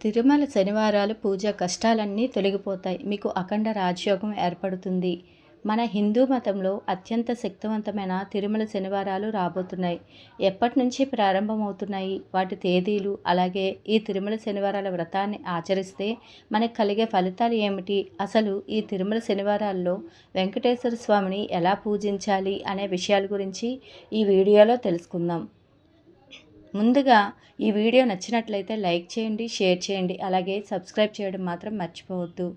తిరుమల శనివారాలు పూజ కష్టాలన్నీ తొలగిపోతాయి. మీకు అఖండ రాజయోగం ఏర్పడుతుంది. మన హిందూ మతంలో అత్యంత శక్తివంతమైన తిరుమల శనివారాలు రాబోతున్నాయి. ఎప్పటి నుంచి ప్రారంభమవుతున్నాయి? వాటి తేదీలు అలాగే ఈ తిరుమల శనివారాల వ్రతాన్ని ఆచరిస్తే మనకు కలిగే ఫలితాలు ఏమిటి? అసలు ఈ తిరుమల శనివారాల్లో వెంకటేశ్వర స్వామిని ఎలా పూజించాలి అనే విషయాల గురించి ఈ వీడియోలో తెలుసుకుందాం. ముందుగా ఈ వీడియో నచ్చినట్లయితే లైక్ చేయండి షేర్ చేయండి అలాగే సబ్స్క్రైబ్ చేయడం మాత్రం మర్చిపోవద్దు.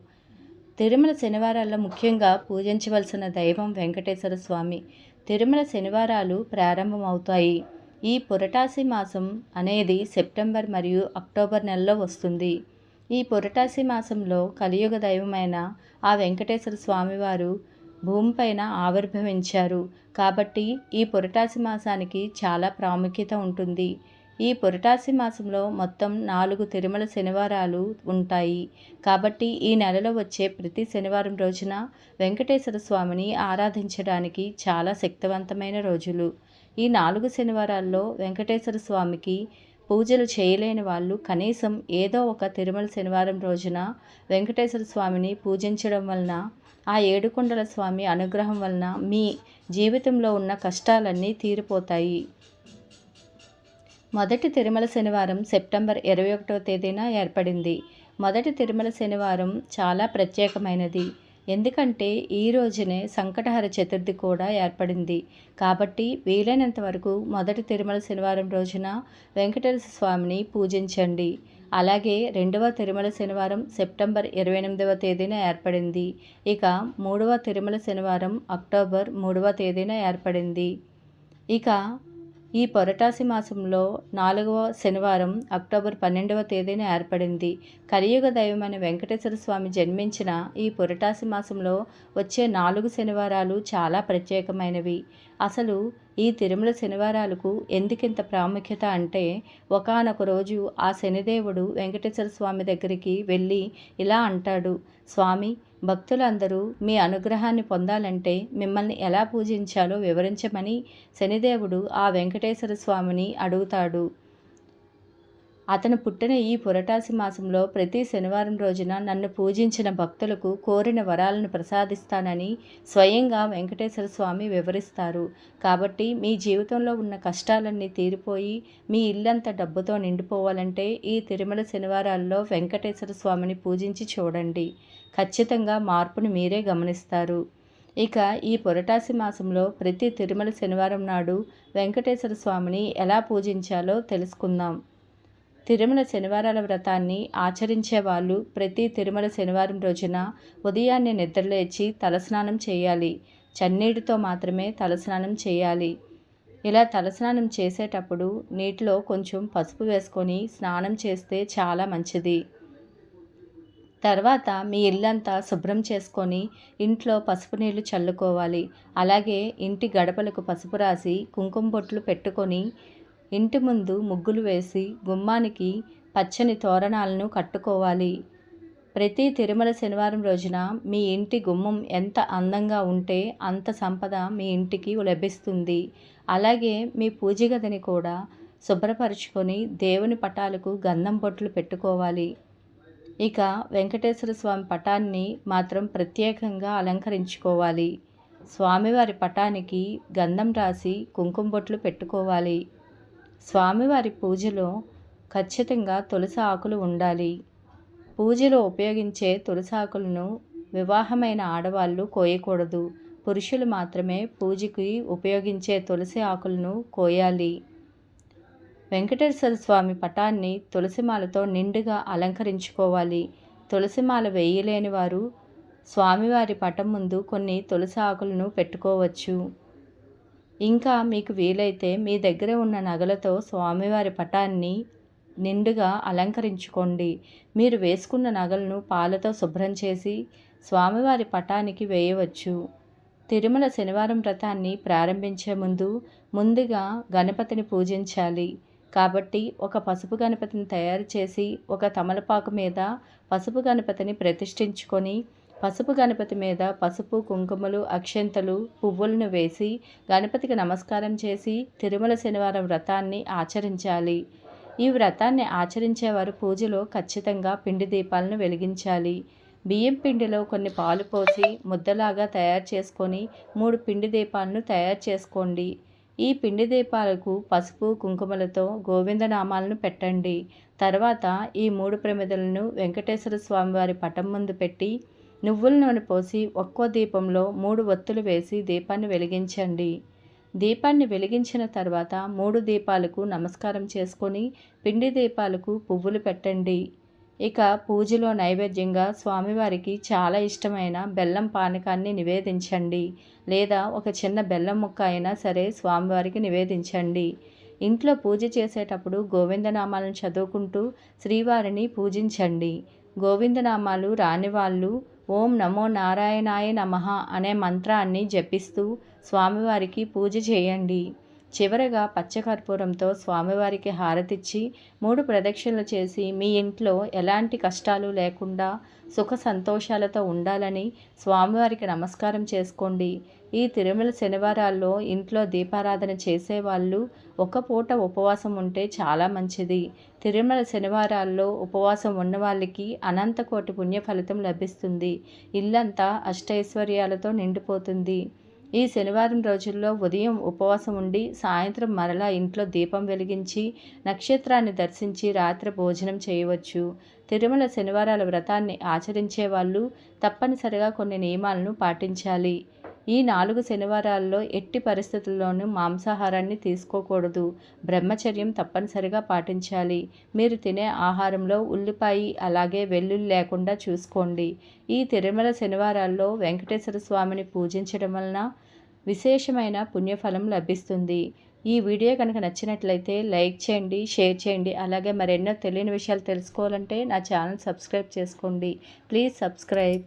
తిరుమల శనివారాల్లో ముఖ్యంగా పూజించవలసిన దైవం వెంకటేశ్వర స్వామి. తిరుమల శనివారాలు ప్రారంభమవుతాయి. ఈ పురటాసి మాసం అనేది సెప్టెంబర్ మరియు అక్టోబర్ నెలలో వస్తుంది. ఈ పురటాసి మాసంలో కలియుగ దైవమైన ఆ వెంకటేశ్వర స్వామివారు భూమిపైన ఆవిర్భవించారు. కాబట్టి ఈ పురటాసి మాసానికి చాలా ప్రాముఖ్యత ఉంటుంది. ఈ పురటాసి మాసంలో మొత్తం నాలుగు తిరుమల శనివారాలు ఉంటాయి. కాబట్టి ఈ నెలలో వచ్చే ప్రతి శనివారం రోజున వెంకటేశ్వర స్వామిని ఆరాధించడానికి చాలా శక్తివంతమైన రోజులు. ఈ నాలుగు శనివారాల్లో వెంకటేశ్వర స్వామికి పూజలు చేయలేని వాళ్ళు కనీసం ఏదో ఒక తిరుమల శనివారం రోజున వెంకటేశ్వర స్వామిని పూజించడం వలన ఆ ఏడుకొండల స్వామి అనుగ్రహం వలన మీ జీవితంలో ఉన్న కష్టాలన్నీ తీరిపోతాయి. మొదటి తిరుమల శనివారం సెప్టెంబర్ ఇరవై ఒకటవ తేదీన ఏర్పడింది. మొదటి తిరుమల శనివారం చాలా ప్రత్యేకమైనది. ఎందుకంటే ఈ రోజునే సంకటహర చతుర్థి కూడా ఏర్పడింది. కాబట్టి వీలైనంత వరకు మొదటి తిరుమల శనివారం రోజున వెంకటేశ్వర స్వామిని పూజించండి. అలాగే రెండవ తిరుమల శనివారం సెప్టెంబర్ ఇరవై ఎనిమిదవ తేదీన ఏర్పడింది. ఇక మూడవ తిరుమల శనివారం అక్టోబర్ మూడవ తేదీన ఏర్పడింది. ఇక ఈ పొరటాసి మాసంలో నాలుగవ శనివారం అక్టోబర్ పన్నెండవ తేదీన ఏర్పడింది. కలియుగ దైవమైన వెంకటేశ్వర స్వామి జన్మించిన ఈ పొరటాసి మాసంలో వచ్చే నాలుగు శనివారాలు చాలా ప్రత్యేకమైనవి. అసలు ఈ తిరుమల శనివారాలకు ఎందుకింత ప్రాముఖ్యత అంటే ఒకనొక రోజు ఆ శనిదేవుడు వెంకటేశ్వర స్వామి దగ్గరికి వెళ్ళి ఇలా అంటాడు స్వామి భక్తులందరూ మీ అనుగ్రహాన్ని పొందాలంటే మిమ్మల్ని ఎలా పూజించాలో వివరించమని? శనిదేవుడు ఆ వెంకటేశ్వర స్వామిని అడుగుతాడు. అతను పుట్టిన ఈ పురటాసి మాసంలో ప్రతి శనివారం రోజున నన్ను పూజించిన భక్తులకు కోరిన వరాలను ప్రసాదిస్తానని స్వయంగా వెంకటేశ్వర స్వామి వివరిస్తారు. కాబట్టి మీ జీవితంలో ఉన్న కష్టాలన్నీ తీరిపోయి మీ ఇల్లంతా డబ్బుతో నిండిపోవాలంటే ఈ తిరుమల శనివారాల్లో వెంకటేశ్వర స్వామిని పూజించి చూడండి. ఖచ్చితంగా మార్పును మీరే గమనిస్తారు. ఇక ఈ పురటాసి మాసంలో ప్రతి తిరుమల శనివారం నాడు వెంకటేశ్వర స్వామిని ఎలా పూజించాలో తెలుసుకుందాం. తిరుమల శనివారాల వ్రతాన్ని ఆచరించే వాళ్ళు ప్రతి తిరుమల శనివారం రోజున ఉదయాన్నే నిద్రలేచి తలస్నానం చేయాలి. చన్నీటితో మాత్రమే తలస్నానం చేయాలి. ఇలా తలస్నానం చేసేటప్పుడు నీటిలో కొంచెం పసుపు వేసుకొని స్నానం చేస్తే చాలా మంచిది. తర్వాత మీ ఇల్లంతా శుభ్రం చేసుకొని ఇంట్లో పసుపు నీళ్ళు చల్లుకోవాలి. అలాగే ఇంటి గడపలకు పసుపు రాసి కుంకుమ బొట్లు పెట్టుకొని ఇంటి ముందు ముగ్గులు వేసి గుమ్మానికి పచ్చని తోరణాలను కట్టుకోవాలి. ప్రతి తిరుమల శనివారం రోజున మీ ఇంటి గుమ్మం ఎంత అందంగా ఉంటే అంత సంపద మీ ఇంటికి లభిస్తుంది. అలాగే మీ పూజ గదిని కూడా శుభ్రపరుచుకొని దేవుని పటాలకు గంధం బొట్లు పెట్టుకోవాలి. ఇక వెంకటేశ్వర స్వామి పటాన్ని మాత్రం ప్రత్యేకంగా అలంకరించుకోవాలి. స్వామివారి పటానికి గంధం రాసి కుంకుమ బొట్లు పెట్టుకోవాలి. స్వామివారి పూజలో ఖచ్చితంగా తులసి ఆకులు ఉండాలి. పూజలో ఉపయోగించే తులసి ఆకులను వివాహమైన ఆడవాళ్ళు కోయకూడదు. పురుషులు మాత్రమే పూజకి ఉపయోగించే తులసి ఆకులను కోయాలి. వెంకటేశ్వర స్వామి పటాన్ని తులసిమాలతో నిండుగా అలంకరించుకోవాలి. తులసిమాల వేయలేని వారు స్వామివారి పటం ముందు కొన్ని తులసి ఆకులను పెట్టుకోవచ్చు. ఇంకా మీకు వీలైతే మీ దగ్గర ఉన్న నగలతో స్వామివారి పటాన్ని నిండుగా అలంకరించుకోండి. మీరు వేసుకున్న నగలను పాలతో శుభ్రం చేసి స్వామివారి పటానికి వేయవచ్చు. తిరుమల శనివారం వ్రతాన్ని ప్రారంభించే ముందు ముందుగా గణపతిని పూజించాలి. కాబట్టి ఒక పసుపు గణపతిని తయారు చేసి ఒక తమలపాకు మీద పసుపు గణపతిని ప్రతిష్ఠించుకొని పసుపు గణపతి మీద పసుపు కుంకుమలు అక్షంతలు పువ్వులను వేసి గణపతికి నమస్కారం చేసి తిరుమల శనివారం వ్రతాన్ని ఆచరించాలి. ఈ వ్రతాన్ని ఆచరించేవారు పూజలో ఖచ్చితంగా పిండి దీపాలను వెలిగించాలి. బియ్యం పిండిలో కొన్ని పాలు పోసి ముద్దలాగా తయారు చేసుకొని మూడు పిండి దీపాలను తయారు చేసుకోండి. ఈ పిండి దీపాలకు పసుపు కుంకుమలతో గోవిందనామాలను పెట్టండి. తర్వాత ఈ మూడు ప్రమిదలను వెంకటేశ్వర స్వామివారి పటం ముందు పెట్టి నువ్వుల నూనె పోసి ఒక్కో దీపంలో మూడు ఒత్తులు వేసి దీపాన్ని వెలిగించండి. దీపాన్ని వెలిగించిన తర్వాత మూడు దీపాలకు నమస్కారం చేసుకొని పిండి దీపాలకు పువ్వులు పెట్టండి. ఇక పూజలో నైవేద్యంగా స్వామివారికి చాలా ఇష్టమైన బెల్లం పానకాన్ని నివేదించండి. లేదా ఒక చిన్న బెల్లం ముక్క అయినా సరే స్వామివారికి నివేదించండి. ఇంట్లో పూజ చేసేటప్పుడు గోవిందనామాలను చదువుకుంటూ శ్రీవారిని పూజించండి. గోవిందనామాలు రాని వాళ్ళు ఓం నమో నారాయణాయ నమః అనే మంత్రాన్ని జపిస్తూ స్వామివారికి పూజ చేయండి. చివరగా పచ్చకర్పూరంతో స్వామివారికి హారతిచ్చి మూడు ప్రదక్షిణలు చేసి మీ ఇంట్లో ఎలాంటి కష్టాలు లేకుండా సుఖ సంతోషాలతో ఉండాలని స్వామివారికి నమస్కారం చేసుకోండి. ఈ తిరుమల శనివారాల్లో ఇంట్లో దీపారాధన చేసేవాళ్ళు ఒక పూట ఉపవాసం ఉంటే చాలా మంచిది. తిరుమల శనివారాల్లో ఉపవాసం ఉన్న వాళ్ళకి అనంతకోటి పుణ్య ఫలితం లభిస్తుంది. ఇల్లంతా అష్టైశ్వర్యాలతో నిండిపోతుంది. ఈ శనివారం రోజుల్లో ఉదయం ఉపవాసం ఉండి సాయంత్రం మరలా ఇంట్లో దీపం వెలిగించి నక్షత్రాన్ని దర్శించి రాత్రి భోజనం చేయవచ్చు. తిరుమల శనివారాల వ్రతాన్ని ఆచరించే వాళ్ళు తప్పనిసరిగా కొన్ని నియమాలను పాటించాలి. ఈ నాలుగు శనివారాల్లో ఎట్టి పరిస్థితుల్లోనూ మాంసాహారాన్ని తీసుకోకూడదు. బ్రహ్మచర్యం తప్పనిసరిగా పాటించాలి. మీరు తినే ఆహారంలో ఉల్లిపాయ అలాగే వెల్లుల్లి లేకుండా చూసుకోండి. ఈ తిరుమల శనివారాల్లో వెంకటేశ్వర స్వామిని పూజించడం వలన విశేషమైన పుణ్యఫలం లభిస్తుంది. ఈ వీడియో కనుక నచ్చినట్లయితే లైక్ చేయండి షేర్ చేయండి అలాగే మరెన్నో తెలియని విషయాలు తెలుసుకోవాలంటే నా ఛానల్ సబ్స్క్రైబ్ చేసుకోండి. Please subscribe.